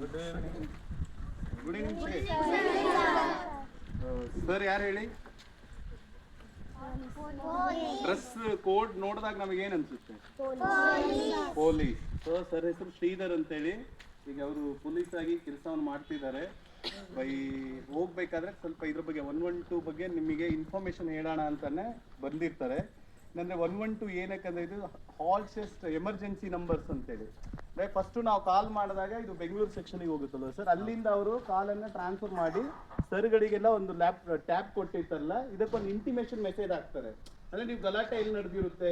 Good sir ಯಾರು ಹೇಳಿ? Dress code ನೋಡಿದಾಗ ನಮಗೆ ಏನ್ ಅನ್ಸುತ್ತೆ? ಪೊಲೀಸ್ ಸೊ ಸರ್ ಹೆಸರು ಶ್ರೀಧರ್ ಅಂತೇಳಿ. ಈಗ ಅವರು ಪೊಲೀಸ್ ಆಗಿ ಕೆಲಸವನ್ನು ಮಾಡ್ತಿದ್ದಾರೆ. ಬೈ ಹೋಗ್ಬೇಕಾದ್ರೆ ಸ್ವಲ್ಪ ಇದ್ರ ಬಗ್ಗೆ ಒನ್ ಒನ್ ಟೂ ಬಗ್ಗೆ ನಿಮಗೆ ಇನ್ಫಾರ್ಮೇಶನ್ ಹೇಳೋಣ ಅಂತಾನೆ ಬಂದಿರ್ತಾರೆ. ಅಂದ್ರೆ ಒನ್ ಒನ್ ಟು ಏನಕ್ಕಂದ್ರೆ ಇದು ಹಾಲ್ ಚೆಸ್ಟ್ ಎಮರ್ಜೆನ್ಸಿ ನಂಬರ್ಸ್ ಅಂತೇಳಿ. ಅಂದ್ರೆ ಫಸ್ಟ್ ನಾವು ಕಾಲ್ ಮಾಡಿದಾಗ ಇದು ಬೆಂಗಳೂರು ಸೆಕ್ಷನಿಗೆ ಹೋಗುತ್ತಲ್ಲ ಸರ್ ಅಲ್ಲಿಂದ ಅವರು ಕಾಲನ್ನ ಟ್ರಾನ್ಸ್ಫರ್ ಮಾಡಿ ಸರ್ಗಳಿಗೆಲ್ಲ ಒಂದು ಲ್ಯಾಪ್ ಟ್ಯಾಬ್ ಕೊಟ್ಟಿರ್ತಾರಲ್ಲ ಇದಕ್ಕೊಂದು ಇಂಟಿಮೇಷನ್ ಮೆಸೇಜ್ ಹಾಕ್ತಾರೆ. ಅಂದ್ರೆ ನೀವು ಗಲಾಟೆ ಎಲ್ಲಿ ನಡೆದಿರುತ್ತೆ?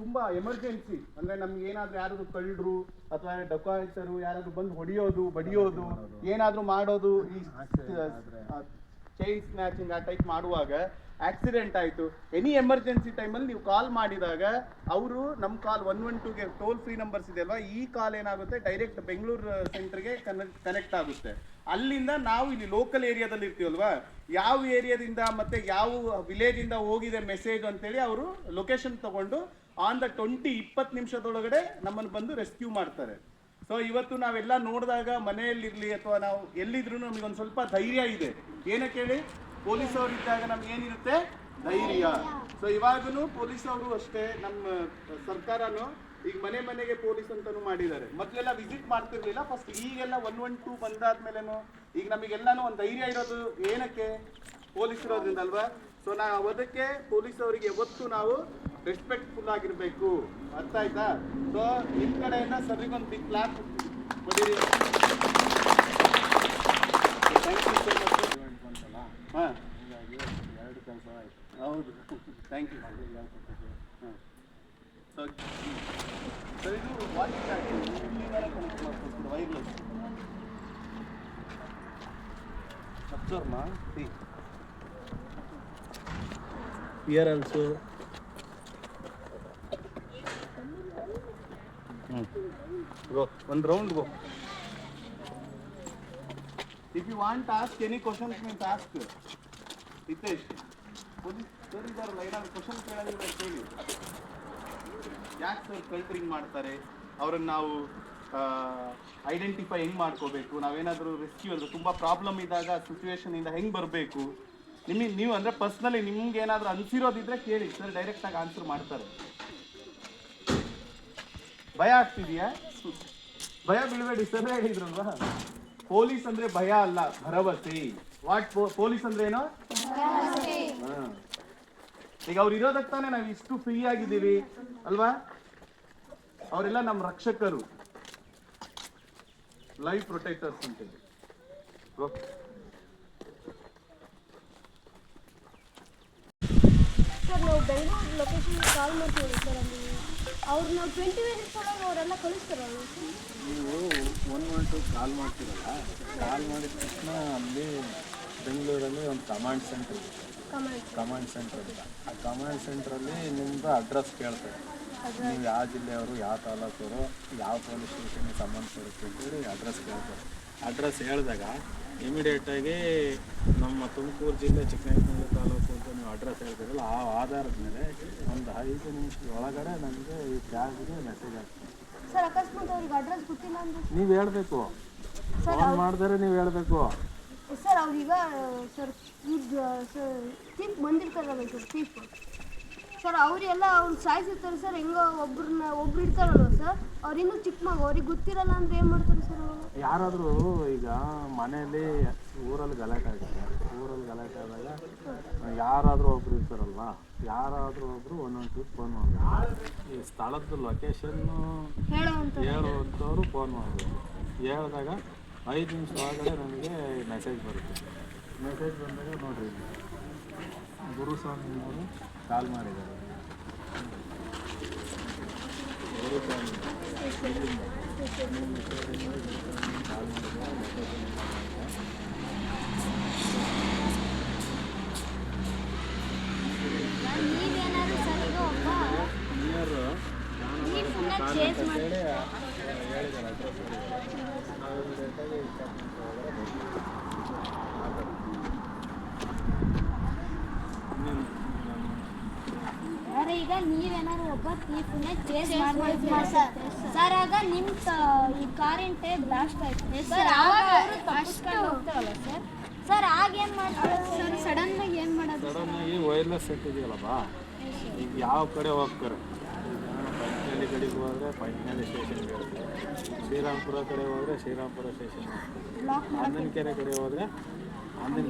ತುಂಬಾ ಎಮರ್ಜೆನ್ಸಿ ಅಂದ್ರೆ ನಮ್ಗೆ ಏನಾದ್ರೂ ಯಾರಾದ್ರು ಕಳ್ಳರು ಅಥವಾ ಡಕಾಯಿತರು ಯಾರಾದ್ರೂ ಬಂದು ಹೊಡಿಯೋದು ಬಡಿಯೋದು ಏನಾದ್ರೂ ಮಾಡೋದು ಈ ಚೈನ್ ಸ್ನ್ಯಾಚಿಂಗ್ ಆ ಟೈಪ್ ಮಾಡುವಾಗ ಆಕ್ಸಿಡೆಂಟ್ ಆಯಿತು. ಎನಿ ಎಮರ್ಜೆನ್ಸಿ ಟೈಮಲ್ಲಿ ನೀವು ಕಾಲ್ ಮಾಡಿದಾಗ ಅವರು ನಮ್ಮ ಕಾಲ್ ಒನ್ ಒನ್ ಟೂಗೆ ಟೋಲ್ ಫ್ರೀ ನಂಬರ್ಸ್ ಇದೆ ಅಲ್ವಾ? ಈ ಕಾಲ್ ಏನಾಗುತ್ತೆ? ಡೈರೆಕ್ಟ್ ಬೆಂಗಳೂರು ಸೆಂಟ್ರಿಗೆ ಕನೆಕ್ಟ್ ಆಗುತ್ತೆ. ಅಲ್ಲಿಂದ ನಾವು ಇಲ್ಲಿ ಲೋಕಲ್ ಏರಿಯಾದಲ್ಲಿ ಇರ್ತೀವಲ್ವಾ? ಯಾವ ಏರಿಯಾದಿಂದ ಮತ್ತೆ ಯಾವ ವಿಲೇಜ್ ಇಂದ ಹೋಗಿದೆ ಮೆಸೇಜ್ ಅಂತೇಳಿ ಅವರು ಲೊಕೇಶನ್ ತಗೊಂಡು ಆನ್ ದ ಟ್ವೆಂಟಿ ಇಪ್ಪತ್ತು ನಿಮಿಷದೊಳಗಡೆ ನಮ್ಮನ್ನು ಬಂದು ರೆಸ್ಕ್ಯೂ ಮಾಡ್ತಾರೆ. ಸೊ ಇವತ್ತು ನಾವೆಲ್ಲ ನೋಡಿದಾಗ ಮನೆಯಲ್ಲಿರಲಿ ಅಥವಾ ನಾವು ಎಲ್ಲಿದ್ರು ನಮಗೊಂದು ಸ್ವಲ್ಪ ಧೈರ್ಯ ಇದೆ. ಏನಕ್ಕೆ ಹೇಳಿ ಪೊಲೀಸ್ ಅವರು ಇದ್ದಾಗ ನಮ್ಗೆ ಏನಿರುತ್ತೆ? ಧೈರ್ಯ. ಸೊ ಇವಾಗೂ ಪೊಲೀಸ್ ಅವರು ಅಷ್ಟೇ, ನಮ್ಮ ಸರ್ಕಾರನು ಈಗ ಮನೆ ಮನೆಗೆ ಪೊಲೀಸ್ ಅಂತಾನು ಮಾಡಿದ್ದಾರೆ. ಮೊದಲೆಲ್ಲ ವಿಸಿಟ್ ಮಾಡ್ತಿರ್ಲಿಲ್ಲ ಫಸ್ಟ್ ಈಗೆಲ್ಲ ಒನ್ ಒನ್ ಟೂ ಬಂದಾದ್ಮೇಲೆನು ಈಗ ನಮಗೆಲ್ಲಾನು ಒಂದು ಧೈರ್ಯ ಇರೋದು ಏನಕ್ಕೆ? ಪೊಲೀಸ್ ಇರೋದ್ರಿಂದ ಅಲ್ವಾ? ಸೊ ನಾವು ಅದಕ್ಕೆ ಪೊಲೀಸ್ ಅವರಿಗೆ ಯಾವತ್ತು ನಾವು ರೆಸ್ಪೆಕ್ಟ್ಫುಲ್ ಆಗಿರಬೇಕು. ಅರ್ಥ ಆಯ್ತಾ ಸೊ ನಿಮ್ಮ ಕಡೆಯಿಂದ ಸರಿಗೊಂದು ಬಿಗ್ ಕ್ಲಾಪ್ ಕೊಡಿರಿ ಥ್ಯಾಂಕ್ ಯು ಸೊ ಮಚ್ ಹಾಂ. ಎರಡು ಕೆಲಸ ಆಯ್ತು ಹೌದು ಥ್ಯಾಂಕ್ ಯು ಹಾಂ ಸೊ ಸರ್ ಇದು ಇಲ್ಲಿಂದ ಕನೆಕ್ಟ್ ಮಾಡ್ಕೊಂಡು ವೈರ್ಲೆಸ್ ಅಬ್ಸರ್ವ್ ಮಾ? See here also Go. One round go. If you want to ask any questions, means ask. Hitesh. Sir ಇದಾರಲ್ಲ ಏನಾದ್ರು ಕ್ವಶನ್ ಕೇಳೋದಿದ್ರೆ ಕೇಳಿ ಯಾಕೆ ಸರ್ ಕಲ್ಟ್ರಿಂಗ್ ಮಾಡ್ತಾರೆ ಅವ್ರನ್ನ ನಾವು ಐಡೆಂಟಿಫೈ ಹೆಂಗ್ ಮಾಡ್ಕೋಬೇಕು ನಾವೇನಾದರೂ ರೆಸ್ಕ್ಯೂ ಅಂದ್ರೆ ತುಂಬಾ ಪ್ರಾಬ್ಲಮ್ ಇದ್ದಾಗ ಸಿಚುವೇಶನ್ ಇಂದ ಹೆಂಗ್ ಬರಬೇಕು ನಿಮಗೆ ನೀವು ಅಂದ್ರೆ ಪರ್ಸ್ನಲಿ ನಿಮ್ಗೆ ಏನಾದರೂ ಅನ್ಸಿರೋದಿದ್ರೆ ಕೇಳಿ ಸರ್ ಡೈರೆಕ್ಟ್ ಆಗಿ ಆನ್ಸರ್ ಮಾಡ್ತಾರೆ ಭಯ ಆಗ್ತಿದೆಯಾ? ಭಯ ಬೀಳಬೇಡಿ ಸರ್ ಹೇಳಿದ್ರಲ್ವಾ? ಪೊಲೀಸ್ ಅಂದ್ರೆ ಭಯ ಅಲ್ಲ ಭರವಸೆ. ವಾಟ್ ಪೊಲೀಸ್ ಅಂದ್ರೆ ಏನೋ. ಈಗ ಅವ್ರು ಇರೋದಕ್ಕೆ ತಾನೇ ನಾವು ಇಷ್ಟು ಫ್ರೀ ಆಗಿದ್ದೀವಿ ಅಲ್ವಾ? ಅವರೆಲ್ಲ ನಮ್ಮ ರಕ್ಷಕರು. ಲೈಫ್ ಪ್ರೊಟೆಕ್ಟರ್ಸ್ ಅಂತೇಳಿ ಓಕೆ ನಾವು ಬೆಂಗಳೂರು ಲೊಕೇಶನ್ ಕಾಲ್ ಮಾಡ್ತೀವಿ ಸರ್ ಅಲ್ಲಿ. ಅವ್ರು ನಾವು ಟ್ವೆಂಟಿ ಮಿನಿಟ್ಸ್ ಒಳಗೆ ಅವರೆಲ್ಲ ಕಳಿಸ್ತಾರಲ್ಲ ನೀವು ಒನ್ ಒನ್ ಟು ಕಾಲ್ ಮಾಡ್ತೀರಲ್ಲ ಕಾಲ್ ಮಾಡಿದ ತಕ್ಷಣ ಅಲ್ಲಿ ಬೆಂಗಳೂರಲ್ಲಿ ಒಂದು ಕಮಾಂಡ್ ಸೆಂಟರ್ ಇದೆ. ಕಮಾಂಡ್ ಸೆಂಟರ್ ಅಂತ. ಆ ಕಮಾಂಡ್ ಸೆಂಟ್ರಲ್ಲಿ ನಿಮ್ಮದು ಅಡ್ರೆಸ್ ಕೇಳ್ತಾರೆ. ನೀವು ಯಾವ ಜಿಲ್ಲೆಯವರು ಯಾವ ತಾಲೂಕವರು ಯಾವ ಪೊಲೀಸ್ ಸ್ಟೇಷನ್ಗೆ ಸಂಬಂಧಪಡುತ್ತೆ ಅಂತೇಳಿ ಅಡ್ರೆಸ್ ಕೇಳ್ತಾರೆ. ಅಡ್ರೆಸ್ ಹೇಳಿದಾಗ ಇಮಿಡಿಯೇಟಾಗಿ ನಮ್ಮ ತುಮಕೂರು ಜಿಲ್ಲೆ ಅಂತ ನೀವು ಅಡ್ರೆಸ್ ಹೇಳ್ತೀರಲ್ಲ ಆ ಆಧಾರದ ಮೇಲೆ ಒಂದು ಐದು ನಿಮಿಷದ ಒಳಗಡೆ ನನಗೆ ಈ ಚಾರ್ಜ್ಗೆ ಮೆಸೇಜ್ ಆಗ್ತದೆ ಸರ್ ಅಕಸ್ಮಾತ್ ಅವ್ರಿಗೆ ಅಡ್ರೆಸ್ ಗೊತ್ತಿಲ್ಲ ಅಂದ್ರೆ? ನೀವು ಹೇಳಬೇಕು. ಫೋನ್ ಮಾಡಿದ್ರೆ ನೀವು ಹೇಳಬೇಕು. ಸರ್ ಅವ್ರೀಗ ಸರ್ ಸರ್ ತೀಪ್ ಬಂದಿರ್ತಾರಲ್ಲ ಸರ್ ತೀಪ್ ಸರ್ ಅವರೆಲ್ಲ ಅವ್ರು ಸಾಯಿಸಿರ್ತಾರೆ ಸರ್ ಹೆಂಗೋ ಒಬ್ರನ್ನ ಒಬ್ರು ಇರ್ತಾರಲ್ವ ಸರ್ ಅವ್ರು ಇನ್ನೂ ಚಿಕ್ಕ ಮಗು. ಅವ್ರಿಗೆ ಗೊತ್ತಿರಲ್ಲ ಅಂದ್ರೆ ಏನು ಮಾಡ್ತಾರೆ ಸರ್ ಅವರು? ಯಾರಾದರೂ ಈಗ ಮನೆಯಲ್ಲಿ ಊರಲ್ಲಿ ಗಲಾಟೆ ಆಗುತ್ತೆ. ಊರಲ್ಲಿ ಗಲಾಟೆ ಆದಾಗ ಯಾರಾದರೂ ಒಬ್ರು ಇರ್ತಾರಲ್ವಾ? ಯಾರಾದರೂ ಒಬ್ರು ಒಂದೊಂದು ಫೋನ್ ಮಾಡಬೇಕು ಈ ಸ್ಥಳದ ಲೊಕೇಶನ್ನು ಹೇಳುವಂತವ್ರು ಹೇಳುವಂಥವ್ರು ಫೋನ್ ಮಾಡ್ತಾರೆ ಹೇಳಿದಾಗ ಐದು ನಿಮಿಷ ಒಳಗಡೆ ನನಗೆ ಮೆಸೇಜ್ ಬರುತ್ತೆ. ಮೆಸೇಜ್ ಬಂದಾಗ ನೋಡ್ರಿ. ಇಲ್ಲಿ. ಗುರುಸ್ವಾಮಿ ಅವರು ಕಾಲ್ ಮಾಡಿದ್ದಾರೆ ಗುರುಸ್ವಾಮಿ ಇಲ್ಲಿಂದ. ನಿಮ್ಮ ಹೆಸರಿನಿಂದ ಗುರುಸ್ವಾಮಿ ಕಾಲ್ ಮಾಡಿದ್ದಾರೆ ಲೊಕೇಶನ್ ಮಾಡಿದ್ದಾರೆ ನೀವೇನಾದ್ರು ಸರ್ ಈಗ ಒಬ್ಬ ನಿಯರ್ ನೀವು ಫುಲ್ಲ ಚೇಂಜ್ ಮಾಡಿ ಹೇಳಿ ಹೇಳಿದ್ದಾರೆ ಅಡ್ರೆಸ್ ನಾವು ಇಮಿಡಿಯೇಟಾಗಿ ಇಪ್ಪತ್ತು ನಿಮಿಷ ಒಳಗಡೆ ಬರ್ತೀವಿ ಆ ಥರ. ಇನ್ನೇನು ನಮ್ಮ ಅರೆ ಈಗ ನೀವೇನಾದ್ರು ಒಬ್ಬ ತೀರ್ಪನ್ನ ಚೇಂಜ್ ಮಾಡ್ಬೋದು ಸರ್ ಸರ್ ಆಗ ನಿಮ್ಮ ಈ ಕಾರಿಂಟೆ ಬ್ಲಾಸ್ಟ್ ಆಯ್ತು. ಸರ್ ಆವಾಗ ಅವರು ತಪ್ಪಿಸ್ಕೊಂಡು ಹೋಗ್ತಾರಲ್ಲ ಸರ್ ಸರ್ ಆಗ ಏನು ಮಾಡ್ತಾರೆ? ಸರ್ ಸಡನ್ ಆಗಿ ಏನು ಮಾಡೋದು ಸಡನ್ ಆಗಿ ವೈರ್ಲೆಸ್ ಸೆಟ್ ಇದೆಯಲ್ಲಪ್ಪ ಈಗ ಯಾವ ಕಡೆ ಹೋಗ್ತಾರೆ? ಪಂಚನಹಳ್ಳಿ ಕಡೆಗೆ ಹೋದ್ರೆ ಪಂಚನಹಳ್ಳಿ ಸ್ಟೇಷನ್ಗೆ ಶ್ರೀರಾಮ್ಪುರ ಕಡೆ ಹೋದ್ರೆ ಶ್ರೀರಾಮ್ಪುರ ಸ್ಟೇಷನ್ ಕೆರೆ ಕಡೆ ಹೋದರೆ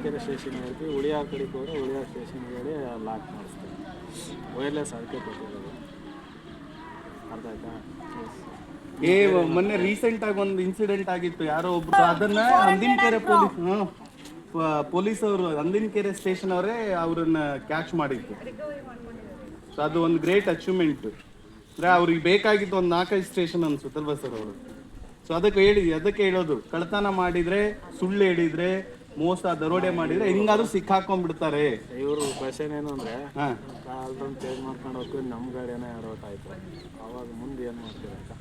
ಕೆರೆ ಸ್ಟೇಷನ್ ಹೇಳ್ತೀವಿ ಉಳಿಯಾರ್ ಕಡೆಗೆ ಹೋದ್ರೆ ಉಳಿಯಾರ್ ಸ್ಟೇಷನ್ ಹೇಳಿ ಲಾಕ್ ಮಾಡಿಸ್ತೀವಿ ವೈರ್ಲೆಸ್ ಅದಕ್ಕೆ ಕೊಟ್ಟಿರೋದು. ಅರ್ಥ ಆಯ್ತಾ? ಏ ಮೊನ್ನೆ ರೀಸೆಂಟ್ ಆಗಿ ಒಂದು ಇನ್ಸಿಡೆಂಟ್ ಆಗಿತ್ತು. ಯಾರೋ ಒಬ್ರು ಅದನ್ನ ಅಂದಿನಕೆರೆ ಪೊಲೀಸ್ ಪೊಲೀಸ್ ಅವರು ಅಂದಿನಕೆರೆ ಸ್ಟೇಷನ್ ಅವರೇ ಅವ್ರನ್ನ ಕ್ಯಾಚ್ ಮಾಡಿತ್ತು ಸೊ ಅದು ಒಂದು ಗ್ರೇಟ್ ಅಚೀವ್ಮೆಂಟ್ ಅಂದ್ರೆ ಅವ್ರಿಗೆ ಬೇಕಾಗಿದ್ದು ಒಂದು ನಾಲ್ಕೈದು ಸ್ಟೇಷನ್ ಅನ್ಸುತ್ತಲ್ವಾ ಸರ್ ಅವರು ಸೊ ಅದಕ್ಕೆ ಹೇಳಿ ಅದಕ್ಕೆ ಹೇಳೋದು. ಕಳ್ತನ ಮಾಡಿದ್ರೆ ಸುಳ್ಳು ಹೇಳಿದ್ರೆ ಮೋಸ ದರೋಡೆ ಮಾಡಿದ್ರೆ ಹಿಂಗಾದ್ರೂ ಸಿಕ್ಕಾಕೊಂಡ್ಬಿಡ್ತಾರೆ. ಇವರು ಕ್ವಶನ್ ಏನು ಅಂದ್ರೆ ಹಾ. ಚೇಂಜ್ ಮಾಡ್ಕೊಂಡು ಹೋಗ್ತೀವಿ ನಮ್ಮ ಗಾಡಿನೇ ಅರವತ್ತು ಆಯ್ತು. ಅವಾಗ ಮುಂದೆ ಏನು ಮಾಡ್ತೀರ ಅಂತ.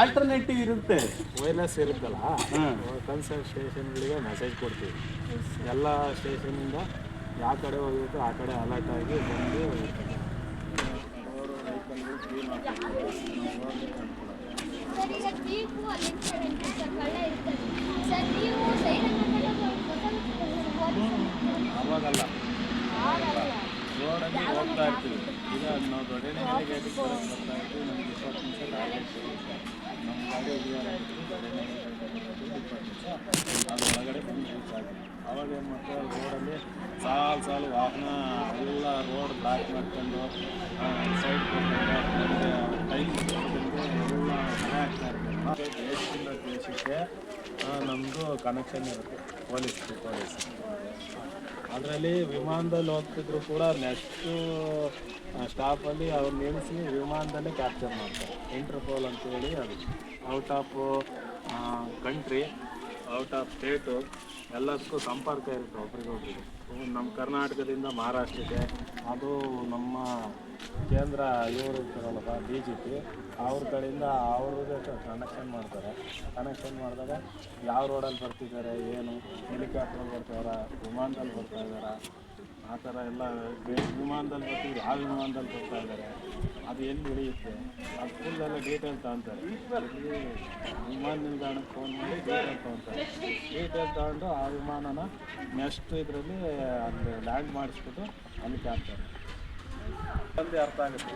ಆಲ್ಟರ್ನೇಟಿವ್ ಇರುತ್ತೆ. ವೈರ್ಲೆಸ್ ಇರುತ್ತಲ್ಲ. ಕನ್ಸರ್ಟ್ ಸ್ಟೇಷನ್ಗಳಿಗೆ ಮೆಸೇಜ್ ಕೊಡ್ತೀವಿ. ಎಲ್ಲ ಸ್ಟೇಷನಿಂದ ಯಾವ ಕಡೆ ಹೋಗಿರುತ್ತೋ ಆ ಕಡೆ ಅಲರ್ಟ್ ಆಗಿ ಬಂದು ಅವರು ವೆಹಿಕಲ್ಗಳು ಕ್ಲೀನ್ ಸರ್ ಈಗ ದೀಪು ಅಲ್ಲಿ ಇನ್ಸಿಡೆಂಟ್ ಸರ್ ಕಳ್ಳ ಇರ್ತಾರೆ ಸರ್ ನೀವು ಸೈರನ್ ಅವಾಗಲ್ಲ ಹೋಗ್ತಾ ಇರ್ತೀವಿ ಈಗ ನಾವು ಗೇಟಿಗೆ ಬರೋಕ್ಕೆ ಬರ್ತಾ ಇರ್ತೀವಿ ನಮ್ಗೆ ಇಪ್ಪತ್ತು ನಿಮಿಷ ಸಿಗುತ್ತೆ ನಮ್ಮ ಗಾಡಿ ಇಪ್ಪತ್ತು ನಿಮಿಷ. ಅದು ಒಳಗಡೆ ಬಂದು ಆಗಿದೆ. ಅವಾಗ ಏನು ಮಾಡ್ತಾರೆ? ರೋಡಲ್ಲಿ ಸಾಲು ಸಾಲು ವಾಹನ ಎಲ್ಲ ರೋಡ್ ಬ್ಲಾಕ್ ಮಾಡ್ಕೊಂಡು ಸೈಡ್ ಟೈಮ್ ಎಲ್ಲ ಮನೆ ಆಗ್ತಾ ಇರ್ತಾರೆ. ದೇಶದಿಂದ ದೇಶಕ್ಕೆ ನಮ್ಮದು ಕನೆಕ್ಷನ್ ಇರುತ್ತೆ. Police police. ಅದರಲ್ಲಿ ವಿಮಾನದಲ್ಲಿ ಹೋಗ್ತಿದ್ರು ಕೂಡ ನೆಕ್ಸ್ಟ್ ಸ್ಟಾಪಲ್ಲಿ ಅವ್ರು ನಿಲ್ಲಿಸಿ ವಿಮಾನದಲ್ಲೇ ಕ್ಯಾಪ್ಚರ್ ಮಾಡ್ತಾರೆ. ಇಂಟರ್ಪೋಲ್ ಅಂತೇಳಿ ಅದು. Out of country out of state ಎಲ್ಲದಕ್ಕೂ ಸಂಪರ್ಕ ಇರುತ್ತೆ ಒಬ್ರಿಗೊಬ್ರಿಗೆ. ನಮ್ಮ ಕರ್ನಾಟಕದಿಂದ ಮಹಾರಾಷ್ಟ್ರಕ್ಕೆ, ಅದು ನಮ್ಮ ಕೇಂದ್ರ ಇವರು ಇರ್ತಾರಲ್ಲಪ್ಪ ಬಿ ಜೆ ಪಿ ಅವ್ರ ಕಡೆಯಿಂದ ಅವ್ರಿಗೆ ಕನೆಕ್ಷನ್ ಮಾಡ್ತಾರೆ. ಕನೆಕ್ಷನ್ ಮಾಡಿದಾಗ ಯಾವ ರೋಡಲ್ಲಿ ಬರ್ತಿದ್ದಾರೆ, ಏನು ಹೆಲಿಕಾಪ್ಟ್ರಲ್ಲಿ ಬರ್ತಾರ ವಿಮಾನದಲ್ಲಿ ಬರ್ತಾ ಇದ್ದಾರಾ? ಆ ಥರ ಎಲ್ಲ ವಿಮಾನದಲ್ಲಿ ಬರ್ತಿದ್ರು ಯಾವ ವಿಮಾನದಲ್ಲಿ ಬರ್ತಾ ಇದ್ದಾರೆ. ಅದು ಎಲ್ಲಿ ಇಳಿಯುತ್ತೆ ಅದು ಫುಲ್ ಎಲ್ಲ ಡೀಟೇಲ್ ತಗೊತಾರೆ ವಿಮಾನ ನಿಲ್ದಾಣಕ್ಕೆ ಫೋನ್ ಮಾಡಿ ಡೀಟೇಲ್ ತೊಗೊತಾರೆ ಡೀಟೇಲ್ ತಗೊಂಡು ಆ ವಿಮಾನನ ನೆಕ್ಸ್ಟ್ ಇದರಲ್ಲಿ ಅಲ್ಲಿ ಲ್ಯಾಂಡ್ ಮಾಡಿಸ್ಬಿಟ್ಟು ಅಲ್ಲಿ ಕ್ಯಾಪ್ತಾರೆ ಒಂದೇ ಅರ್ಥ ಆಗುತ್ತೆ.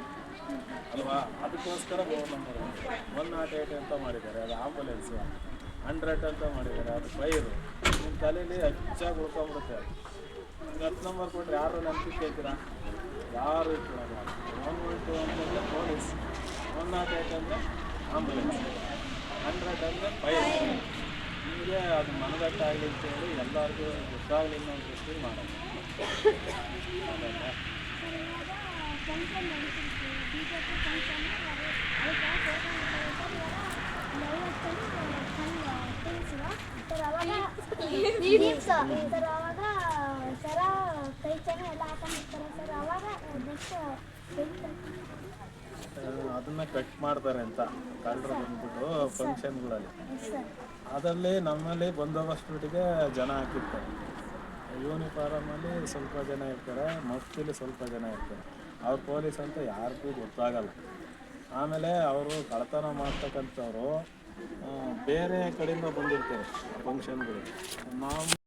ಅಲ್ವಾ? ಅದಕ್ಕೋಸ್ಕರ ನಂಬರ್ ಒನ್ ನಾಟ್ ಏಟ್ ಅಂತ ಮಾಡಿದ್ದಾರೆ? ಅದು ಆಂಬುಲೆನ್ಸು ಹಂಡ್ರೆಡ್ ಅಂತ ಮಾಡಿದ್ದಾರೆ. ಅದು ಫೈರು ನಿಮ್ಮ ತಲೆಯಲ್ಲಿ ಹೆಚ್ಚಾಗಿ ಉಳ್ಕೊಂಬಿಡುತ್ತೆ ಹತ್ತು ನಂಬರ್ ಕೊಟ್ಟರೆ ಯಾರು ನಂಬಿಕೆ ಕೇಳ್ತೀರಾ ಯಾರು ಇಟ್ಕೊಳ್ಳಲ್ಲ ಒನ್ ಒನ್ ಟು ಅಂತಂದರೆ ಪೊಲೀಸ್ ಒನ್ ನಾಟ್ ಏಯ್ಟ್ ಅಂದರೆ ಆಂಬುಲೆನ್ಸ್ ಹಂಡ್ರೆಡ್ ಅಂದರೆ ಫೈರ್ ನಿಮಗೆ ಅದು ಮನದಟ್ಟಾಗಲಿ ಅಂತೇಳಿ ಎಲ್ಲರಿಗೂ ಗೊತ್ತಾಗಲಿ ಅನ್ನೋ ದೃಷ್ಟಿಲಿ ಮಾಡೋದು ಹೌದಲ್ವಾ? ಫಂಕ್ಷನ್ ನಡೀತಿರ್ತೀವಿ ಬಿ ಜೆ ಪಿ ಫಂಕ್ಷನ್ ಅದಕ್ಕೆ ಸರ್ ಅವಾಗ ಸರ್ ಅವಾಗ ಸರ ಕೈ ಚೆನ್ನ ಎಲ್ಲ ಹಾಕೊಂಡಿರ್ತಾರೆ ಸರ್ ಅವಾಗ ನೆಕ್ಸ್ಟ್ ಅದನ್ನ ಕಟ್ ಮಾಡ್ತಾರೆ ಅಂತ. ಕಳ್ಳರು ಬಂದ್ಬಿಟ್ಟು ಫಂಕ್ಷನ್ಗಳಲ್ಲಿ. ಗಳಲ್ಲಿ ಅದರಲ್ಲಿ ನಮ್ಮಲ್ಲಿ ಬಂದೋಬಸ್ತಿಗೆ ಜನ ಹಾಕಿರ್ತಾರೆ. ಯೂನಿಫಾರಮಲ್ಲಿ ಸ್ವಲ್ಪ ಜನ ಇರ್ತಾರೆ, ಮಸ್ತಿಲಿ ಸ್ವಲ್ಪ ಜನ ಇರ್ತಾರೆ. ಅವ್ರು ಪೊಲೀಸ್ ಅಂತ ಯಾರಿಗೂ ಗೊತ್ತಾಗಲ್ಲ. ಆಮೇಲೆ ಅವರು ಕಳ್ಳತನ ಮಾಡ್ತಕ್ಕಂಥವ್ರು ಬೇರೆ ಕಡೆಯಿಂದ ಬಂದಿರ್ತಾರೆ ಫಂಕ್ಷನ್ಗಳು. ನಾವು